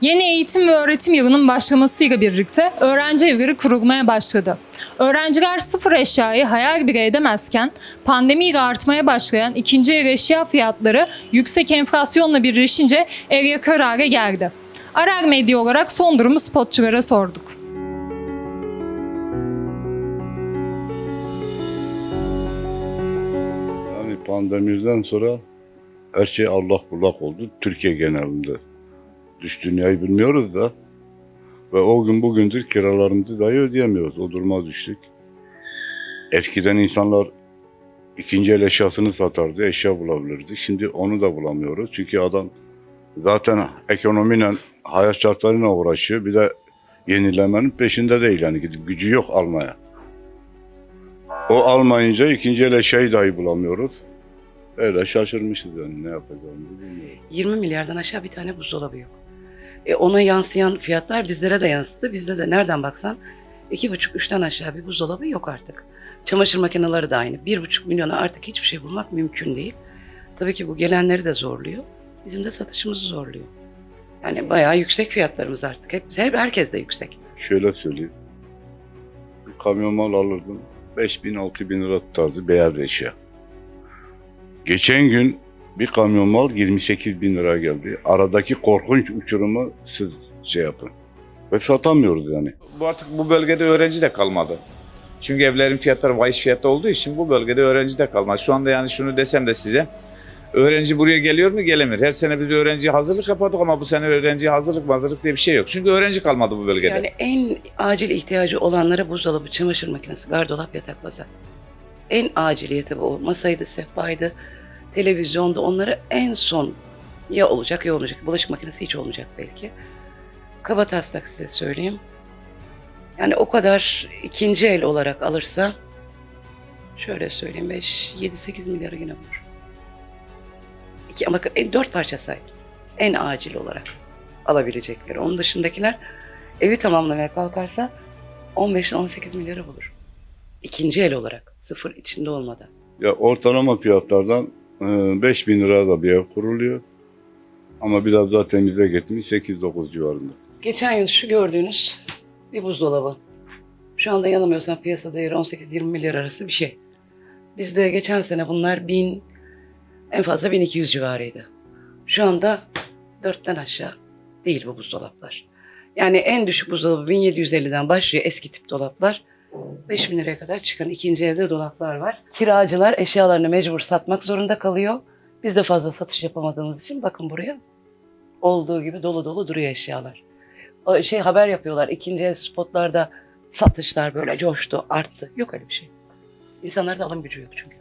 Yeni eğitim ve öğretim yılının başlamasıyla birlikte öğrenci evleri kurulmaya başladı. Öğrenciler sıfır eşyayı hayal bile edemezken pandemiyle artmaya başlayan ikinci el eşya fiyatları yüksek enflasyonla birleşince el yakar hale geldi. Arar Medya olarak son durumu spotçulara sorduk. Yani pandemiden sonra her şey Allah bullak oldu. Türkiye genelinde. Dış dünyayı bilmiyoruz da. Ve o gün bugündür kiralarımızı dahi ödeyemiyoruz. O duruma düştük. Eskiden insanlar ikinci el eşyasını satardı, eşya bulabilirdik. Şimdi onu da bulamıyoruz. Çünkü adam zaten ekonomiyle, hayat şartlarıyla uğraşıyor. Bir de yenilemenin peşinde değil yani gidip gücü yok almaya. O almayınca ikinci el eşyayı dahi bulamıyoruz. Öyle şaşırmışız yani ne yapacağımızı bilmiyoruz. 20 milyardan aşağı bir tane buzdolabı yok. E ona yansıyan fiyatlar bizlere de yansıdı. Bizde de nereden baksan 2,5-3'ten aşağı bir buzdolabı yok artık. Çamaşır makineleri de aynı. 1,5 milyona artık hiçbir şey bulmak mümkün değil. Tabii ki bu gelenleri de zorluyor. Bizim de satışımızı zorluyor. Yani bayağı yüksek fiyatlarımız artık. Hep, hep herkes de yüksek. Şöyle söyleyeyim. Bir kamyon mal alırdım. 5 bin 6 bin lira tutardı beyaz eşya. Geçen gün bir kamyon mal 28 bin lira geldi. Aradaki korkunç uçurumu siz şey yapın. Ve satamıyoruz yani. Bu artık bu bölgede öğrenci de kalmadı. Çünkü evlerin fiyatları fahiş fiyatta olduğu için bu bölgede öğrenci de kalmadı. Şu anda yani şunu desem de size. Öğrenci buraya geliyor mu? Gelemiyor. Her sene biz öğrenciye hazırlık yapardık ama bu sene öğrenciye hazırlık hazırlık diye bir şey yok. Çünkü öğrenci kalmadı bu bölgede. Yani en acil ihtiyacı olanlara buzdolabı, çamaşır makinesi, gardırop, yatak baza. En aciliyeti bu. Masaydı, sehpaydı, televizyonda onları en son ya olacak ya olmayacak. Bulaşık makinesi hiç olmayacak belki. Kaba taslak size söyleyeyim. Yani o kadar ikinci el olarak alırsa şöyle söyleyeyim 5, 7, 8 milyarı yine bulur. İki, ama en, dört parça say. En acil olarak alabilecekleri. Onun dışındakiler evi tamamlamaya kalkarsa 15 ile 18 milyarı bulur. İkinci el olarak. Sıfır içinde olmadan. Ya ortalama fiyatlardan 5 bin lira da bir ev kuruluyor. Ama biraz daha temize gitmiş 8-9 civarında. Geçen yıl şu gördüğünüz bir buzdolabı. Şu anda yanılmıyorsam piyasa değeri 18-20 milyar arası bir şey. Bizde geçen sene bunlar 1000, en fazla 1200 civarıydı. Şu anda 4'ten aşağı değil bu buzdolaplar. Yani en düşük buzdolabı 1750'den başlıyor eski tip dolaplar. 5000 liraya kadar çıkan ikinci elde dolaplar var. Kiracılar eşyalarını mecbur satmak zorunda kalıyor. Biz de fazla satış yapamadığımız için bakın buraya olduğu gibi dolu dolu duruyor eşyalar. O şey haber yapıyorlar ikinci el spotlarda satışlar böyle coştu, arttı. Yok öyle bir şey. İnsanlarda alım gücü yok çünkü.